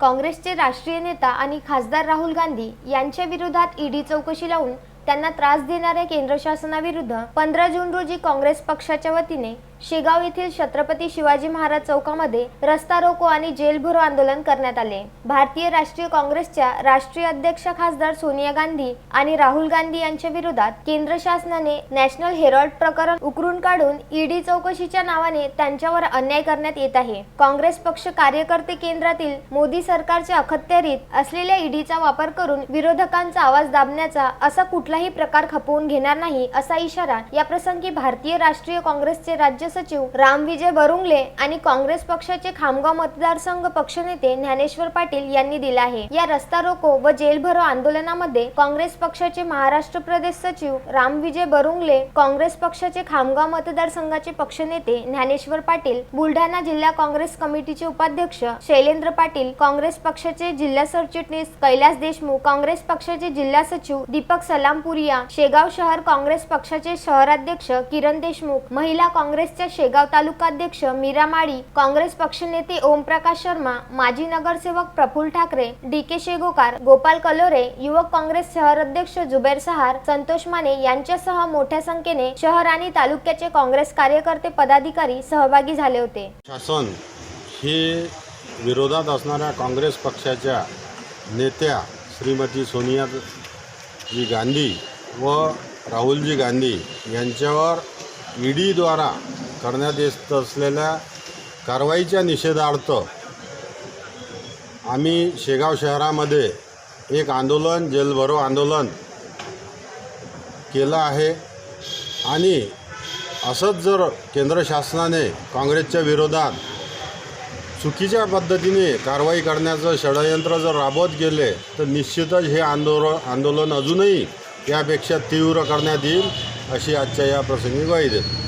काँग्रेसचे राष्ट्रीय नेता आणि खासदार राहुल गांधी यांच्या विरोधात ईडी चौकशी लावून त्यांना त्रास देणाऱ्या केंद्र शासनाविरुद्ध पंधरा जून रोजी काँग्रेस पक्षाच्या वतीने शेगाव येथील छत्रपती शिवाजी महाराज चौकामध्ये रस्ता रोको आणि जेलभरो आंदोलन करण्यात आले. भारतीय राष्ट्रीय काँग्रेसच्या राष्ट्रीय अध्यक्ष खासदार सोनिया गांधी आणि राहुल गांधी यांच्या विरोधात केंद्र शासनाने नॅशनल हेरॉल्ड प्रकरण उकरून काढून ईडी चौकशीच्या नावाने त्यांच्यावर अन्याय करण्यात येत आहे. काँग्रेस पक्ष कार्यकर्ते केंद्रातील मोदी सरकारच्या अखत्यारीत असलेल्या ईडीचा वापर करून विरोधकांचा आवाज दाबण्याचा असा कुठलाही प्रकार खपवून घेणार नाही असा इशारा याप्रसंगी भारतीय राष्ट्रीय काँग्रेसचे राज्य सचिव रामविजय बरुंगले आणि काँग्रेस पक्षाचे खामगाव मतदारसंघ पक्षनेते ज्ञानेश्वर पाटील यांनी दिला आहे. या रस्ता रोको व जेल भरो आंदोलनामध्ये काँग्रेस पक्षाचे महाराष्ट्र प्रदेश सचिव रामविजय बरुंगले काँग्रेस पक्षाचे खामगाव मतदारसंघाचे पक्षनेते ज्ञानेश्वर पाटील बुलढाणा जिल्हा काँग्रेस कमिटीचे उपाध्यक्ष शैलेंद्र पाटील काँग्रेस पक्षाचे जिल्हा सरचिटणीस कैलास देशमुख काँग्रेस पक्षाचे जिल्हा सचिव दीपक सलामपुरिया शेगाव शहर काँग्रेस पक्षाचे शहराध्यक्ष किरण देशमुख महिला काँग्रेस काँग्रेसच्या शेगाव तालुकाध्यक्ष मीरा माळी काँग्रेस पक्षनेते ओमप्रकाश शर्मा माजी नगरसेवक प्रफुल ठाकरे डी के शेगोकार गोपाल कलोरे युवक काँग्रेस शहर अध्यक्ष जुबेर सहार संतोष माने यांच्यासह मोठ्या संख्येने शहर आणि तालुक्याचे काँग्रेस कार्यकर्ते पदाधिकारी सहभागी झाले होते. शासन हे विरोधात असणाऱ्या काँग्रेस पक्षाच्या नेत्या श्रीमती सोनियाजी गांधी व राहुलजी गांधी यांच्यावर ईडीद्वारा करण्यात येत असलेल्या कारवाईच्या निषेधार्थ आम्ही शेगाव शहरामध्ये एक आंदोलन जेलभरो आंदोलन केलं आहे. आणि असंच जर केंद्र शासनाने काँग्रेसच्या विरोधात चुकीच्या पद्धतीने कारवाई करण्याचं षडयंत्र जर राबवत गेले तर निश्चितच हे आंदोलन आंदोलन अजूनही यापेक्षा तीव्र करण्यात येईल अशी आजच्या या प्रसंगी ग्वाही देतो.